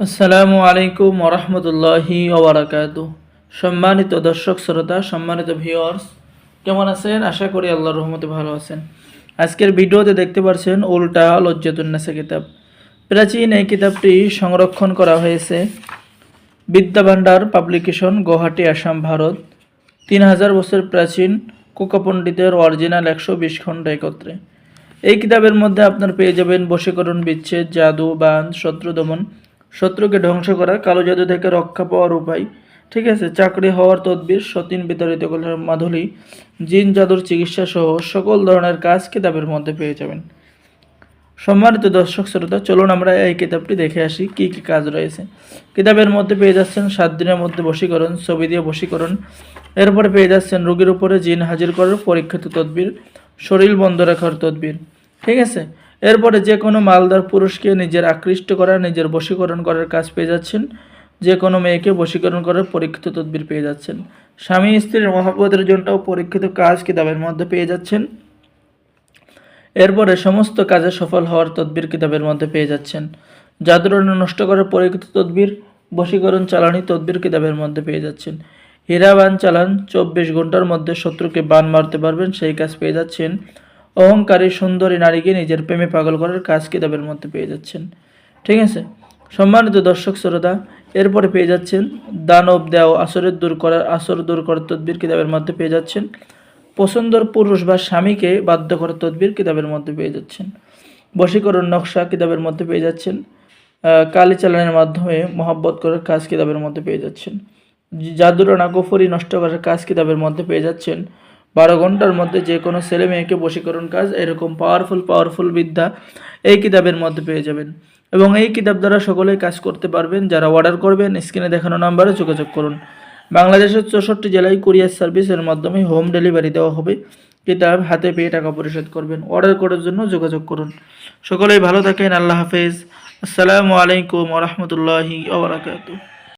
আসসালামু আলাইকুম ওরহমতুল্লাহি ওবরাকাত সম্মানিত দর্শক, শ্রোতা, সম্মানিত ভিউয়ার্স কেমন আছেন? আশা করি আল্লাহর রহমতে ভালো আছেন। আজকের ভিডিওতে দেখতে পাচ্ছেন উল্টা লজ্জাতুন্নাসা কিতাব। প্রাচীন এই কিতাবটি সংরক্ষণ করা হয়েছে বিদ্যাভাণ্ডার পাবলিকেশন গৌহাটি আসাম, ভারত। তিন হাজার বছর প্রাচীন কোকা পণ্ডিতের অরিজিনাল একশো বিশ খণ্ড একত্রে। এই কিতাবের মধ্যে আপনার পেয়ে যাবেন বশীকরণ বিচ্ছেদ, জাদু বান শত্রু দমন শত্রুকে ধ্বংস করা কালো জাদু থেকে রক্ষা পাওয়ার উপায়। ঠিক আছে, চাকরি হওয়ার তদবির, সতীন বিতাড়িত মাধুলী জিন জাদুর চিকিৎসা সহ সকল ধরনের কাজ কিতাবের মধ্যে পেয়ে যাবেন। সম্মানিত দর্শক শ্রোতা, চলুন আমরা এই কিতাবটি দেখে আসি, কি কি কাজ রয়েছে। কিতাবের মধ্যে পেয়ে যাচ্ছেন, সাত দিনের মধ্যে বশীকরণ, ছবি দিয়ে বশীকরণ। এরপরে পেয়ে যাচ্ছেন, রোগীর উপরে জিন হাজির করার পরীক্ষিত তদবির, শরীর বন্ধ রাখার তদবির। ঠিক আছে এরপরে যে কোনো মালদার পুরুষকে নিজের আকৃষ্ট করা, নিজের বশীকরণ করার কাজ পেয়ে যাচ্ছেন। যে কোনো মেয়েকে বশীকরণ করার পরীক্ষিত তদবির পেয়ে যাচ্ছেন। স্বামী স্ত্রীর মহাপদের জন্যও পরীক্ষিত কাজ কিতাবের মধ্যে পেয়ে যাচ্ছেন। এরপরে সমস্ত কাজে সফল হওয়ার তদবির কিতাবের মধ্যে পেয়ে যাচ্ছেন। জাদুরণ নষ্ট করার পরীক্ষিত তদবির, বশীকরণ চালানি তদবির কিতাবের মধ্যে পেয়ে যাচ্ছেন। হীরা বান চালান, চব্বিশ ঘণ্টার মধ্যে শত্রুকে বান মারতে পারবেন, সেই কাজ পেয়ে যাচ্ছেন। অহংকারী, সুন্দরী নারীকে নিজের প্রেমে পাগল করার কাজ কিতাবের মধ্যে পেয়ে যাচ্ছেন। ঠিক আছে? সম্মানিত দর্শক, শ্রোতা, এরপরে পেয়ে যাচ্ছেন দানব দেও আসরের দূর করার, আসর দূর করার তদবির কিতাবের মধ্যে পেয়ে যাচ্ছেন। পছন্দর পুরুষ বা স্বামীকে বাধ্য করার তদবির কিতাবের মধ্যে পেয়ে যাচ্ছেন। বশীকরণ নকশা কিতাবের মধ্যে পেয়ে যাচ্ছেন। কালি চালানের মাধ্যমে মহাব্বত করার কাজ কিতাবের মধ্যে পেয়ে যাচ্ছেন। জাদুরানা গফরি, নষ্ট করার কাজ কিতাবের মধ্যে পেয়ে যাচ্ছেন। বারো ঘণ্টার মধ্যে যে কোনো ছেলে মেয়েকে বশীকরণ কাজ এরকম পাওয়ারফুল পাওয়ারফুল বিদ্যা এই কিতাবের মধ্যে পেয়ে যাবেন। এবং এই কিতাব দ্বারা সকলেই কাজ করতে পারবেন। যারা অর্ডার করবেন স্ক্রিনে দেখানো নাম্বারে যোগাযোগ করুন। বাংলাদেশের চৌষট্টি জেলায় কুরিয়ার সার্ভিসের মাধ্যমে হোম ডেলিভারি দেওয়া হবে। কিতাব হাতে পেয়ে টাকা পরিশোধ করবেন। অর্ডার করার জন্য যোগাযোগ করুন। সকলেই ভালো থাকেন। আল্লাহ হাফেজ। আসসালামু আলাইকুম ওরহমতুল্লাহি ওবরাকাতুহ